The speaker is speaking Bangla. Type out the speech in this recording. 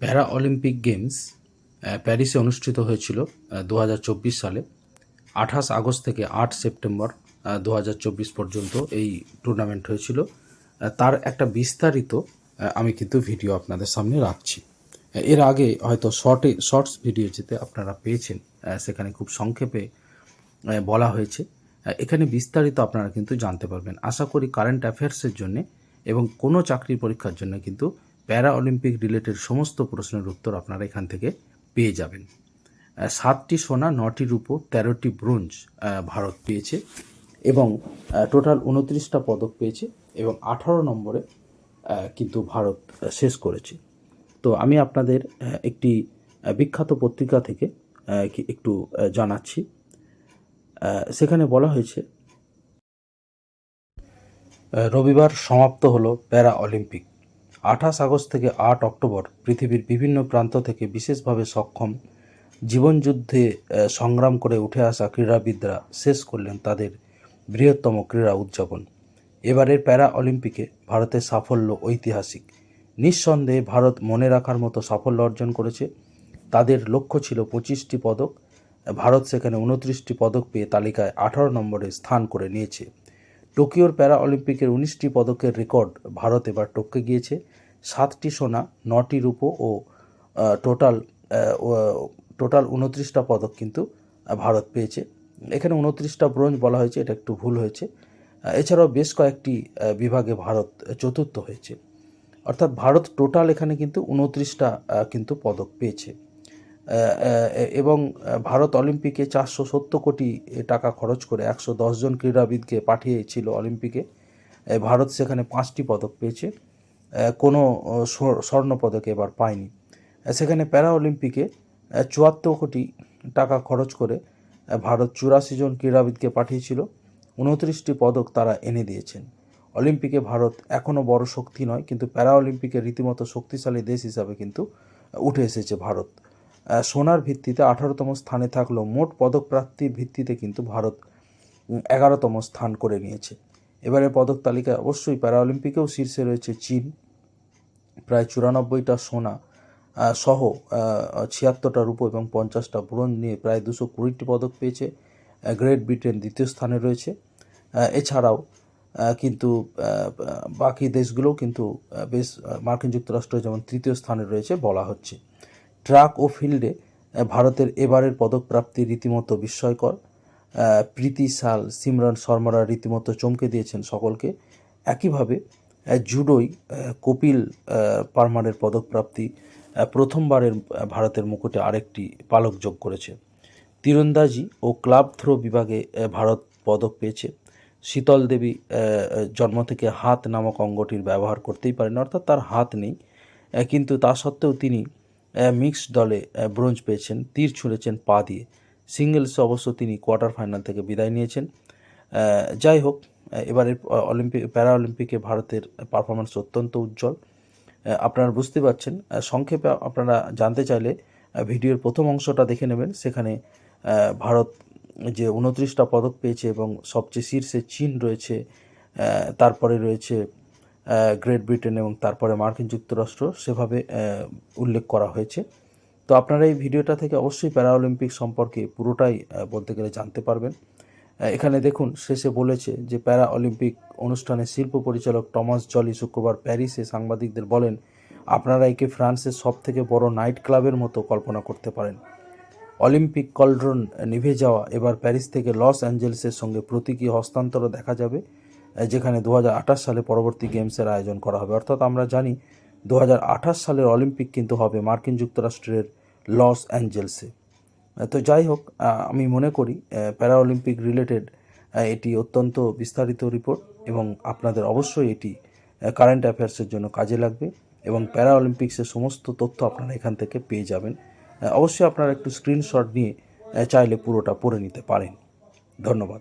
প্যারা অলিম্পিক গেমস প্যারিসে অনুষ্ঠিত হয়েছিল দু হাজার চব্বিশ সালে। আঠাশ আগস্ট থেকে আট সেপ্টেম্বর দু হাজার চব্বিশ পর্যন্ত এই টুর্নামেন্ট হয়েছিল। তার একটা বিস্তারিত আমি কিন্তু ভিডিও আপনাদের সামনে রাখছি। এর আগে হয়তো শর্টে শর্টস ভিডিও যেতে আপনারা পেয়েছেন সেখানে খুব সংক্ষেপে বলা হয়েছে। এখানে বিস্তারিত আপনারা কিন্তু জানতে পারবেন। আশা করি কারেন্ট অ্যাফেয়ার্সের জন্যে এবং কোনো চাকরির পরীক্ষার জন্য কিন্তু প্যারা অলিম্পিক রিলেটেড সমস্ত প্রশ্নের উত্তর আপনারা এখান থেকে পেয়ে যাবেন। সাতটি সোনা, নটি রূপো, তেরোটি ব্রোঞ্জ ভারত পেয়েছে এবং টোটাল উনত্রিশটা পদক পেয়েছে এবং আঠারো নম্বরে কিন্তু ভারত শেষ করেছে। তো আমি আপনাদের একটি বিখ্যাত পত্রিকা থেকে একটু জানাচ্ছি। সেখানে বলা হয়েছে রবিবার সমাপ্ত হলো প্যারা অলিম্পিক আঠাশ আগস্ট থেকে আট অক্টোবর পৃথিবীর বিভিন্ন প্রান্ত থেকে বিশেষভাবে সক্ষম জীবনযুদ্ধে সংগ্রাম করে উঠে আসা ক্রীড়াবিদরা শেষ করলেন তাদের বৃহত্তম ক্রীড়া উদযাপন। এবারের প্যারা অলিম্পিকে ভারতের সাফল্য ঐতিহাসিক। নিঃসন্দেহে ভারত মনে রাখার মতো সাফল্য অর্জন করেছে। তাদের লক্ষ্য ছিল পঁচিশটি পদক। ভারত সেখানে উনত্রিশটি পদক পেয়ে তালিকায় আঠারো নম্বরে স্থান করে নিয়েছে। টোকিওর প্যারা অলিম্পিকের উনিশটি পদকের রেকর্ড ভারত এবার টপকে গিয়েছে। সাতটি সোনা, নটি রূপো ও টোটাল টোটাল উনত্রিশটা পদক কিন্তু ভারত পেয়েছে। এখানে উনত্রিশটা ব্রোঞ্জ বলা হয়েছে, এটা একটু ভুল হয়েছে। এছাড়াও বেশ কয়েকটি বিভাগে ভারত চতুর্থ হয়েছে। অর্থাৎ ভারত টোটাল এখানে কিন্তু উনত্রিশটা কিন্তু পদক পেয়েছে। এবং ভারত অলিম্পিকে চারশো সত্তর কোটি টাকা খরচ করে একশো দশ জন ক্রীড়াবিদকে পাঠিয়েছিল অলিম্পিকে। ভারত সেখানে পাঁচটি পদক পেয়েছে। কোনো স্বর্ণ পদক এবার পায়নি। সেখানে প্যারা অলিম্পিকে চুয়াত্তর কোটি টাকা খরচ করে ভারত চুরাশি জন ক্রীড়াবিদকে পাঠিয়েছিল। উনত্রিশটি পদক তারা এনে দিয়েছেন। অলিম্পিকে ভারত এখনও বড় শক্তি নয়, কিন্তু প্যারা অলিম্পিকে রীতিমতো শক্তিশালী দেশ হিসাবে কিন্তু উঠে এসেছে ভারত। সোনার ভিত্তিতে আঠারোতম স্থানে থাকলেও মোট পদক প্রাপ্তির ভিত্তিতে কিন্তু ভারত এগারোতম স্থান করে নিয়েছে। এবারে পদক তালিকায় অবশ্যই প্যারা অলিম্পিকেও শীর্ষে রয়েছে চীন, প্রায় চুরানব্বইটা সোনা সহ ছিয়াত্তরটা রূপো এবং পঞ্চাশটা ব্রোঞ্জ নিয়ে প্রায় দুশো কুড়িটি পদক পেয়েছে গ্রেট ব্রিটেন দ্বিতীয় স্থানে রয়েছে। এছাড়াও কিন্তু বাকি দেশগুলোও কিন্তু বেশ মার্কিন যুক্তরাষ্ট্র যেমন তৃতীয় স্থানে রয়েছে বলা হচ্ছে। ট্রাক ও ফিল্ডে ভারতের এবারের পদক প্রাপ্তি রীতিমতো বিস্ময়কর। প্রীতি সাল, সিমরান শর্মারা রীতিমতো চমকে দিয়েছেন সকলকে। একইভাবে জুডোই কপিল পারমারের পদক প্রাপ্তি প্রথমবারের ভারতের মুকুটে আরেকটি পালক যোগ করেছে। তীরন্দাজি ও ক্লাব থ্রো বিভাগে ভারত পদক পেয়েছে। শীতল দেবী জন্ম থেকে হাত নামক অঙ্গটির ব্যবহার করতেই পারেন অর্থাৎ তার হাত নেই। কিন্তু তা সত্ত্বেও তিনি মিক্সড দলে ব্রোঞ্জ পেয়েছেন, তীর ছুঁড়েছেন পা দিয়ে। সিঙ্গেলসে অবশ্য তিনি কোয়ার্টার ফাইনাল থেকে বিদায় নিয়েছেন। যাই হোক এবারের অলিম্পিক প্যারা অলিম্পিকে ভারতের পারফরমেন্স অত্যন্ত উজ্জ্বল। আপনারা বুঝতে পারছেন সংক্ষেপে আপনারা জানতে চাইলে ভিডিওর প্রথম অংশটা দেখে নেবেন। সেখানে ভারত যে উনত্রিশটা পদক পেয়েছে এবং সবচেয়ে শীর্ষে চীন রয়েছে তারপরে রয়েছে গ্রেট ব্রিটেন এবং তারপরে মার্কিন যুক্তরাষ্ট্র সেভাবে উল্লেখ করা হয়েছে। তো আপনারা এই ভিডিওটা থেকে অবশ্যই প্যারা অলিম্পিক সম্পর্কে পুরোটাই বলতে গেলে জানতে পারবেন। এখানে দেখুন, শেষে বলেছে যে প্যারা অলিম্পিক অনুষ্ঠানে শিল্প পরিচালক টমাস জলি শুক্রবার প্যারিসে সাংবাদিকদের বলেন, আপনারা একে ফ্রান্সের সবথেকে বড় নাইট ক্লাবের মতো কল্পনা করতে পারেন। অলিম্পিক কলড্রন নিভে যাওয়া, এবার প্যারিস থেকে লস অ্যাঞ্জেলসের সঙ্গে প্রতীকী হস্তান্তর দেখা যাবে। যেখানে দু হাজার আঠাশ সালে পরবর্তী গেমসের আয়োজন করা হবে। অর্থাৎ আমরা জানি দু হাজার আঠাশ সালের অলিম্পিক কিন্তু হবে মার্কিন যুক্তরাষ্ট্রের লস অ্যাঞ্জেলসে। তো যাই হোক আমি মনে করি প্যারা অলিম্পিক রিলেটেড এটি অত্যন্ত বিস্তারিত রিপোর্ট এবং আপনাদের অবশ্যই এটি কারেন্ট অ্যাফেয়ার্সের জন্য কাজে লাগবে এবং প্যারা অলিম্পিক্সের সমস্ত তথ্য আপনারা এখান থেকে পেয়ে যাবেন। অবশ্যই আপনারা একটু স্ক্রিনশট নিয়ে চাইলে পুরোটা পড়ে নিতে পারেন। ধন্যবাদ।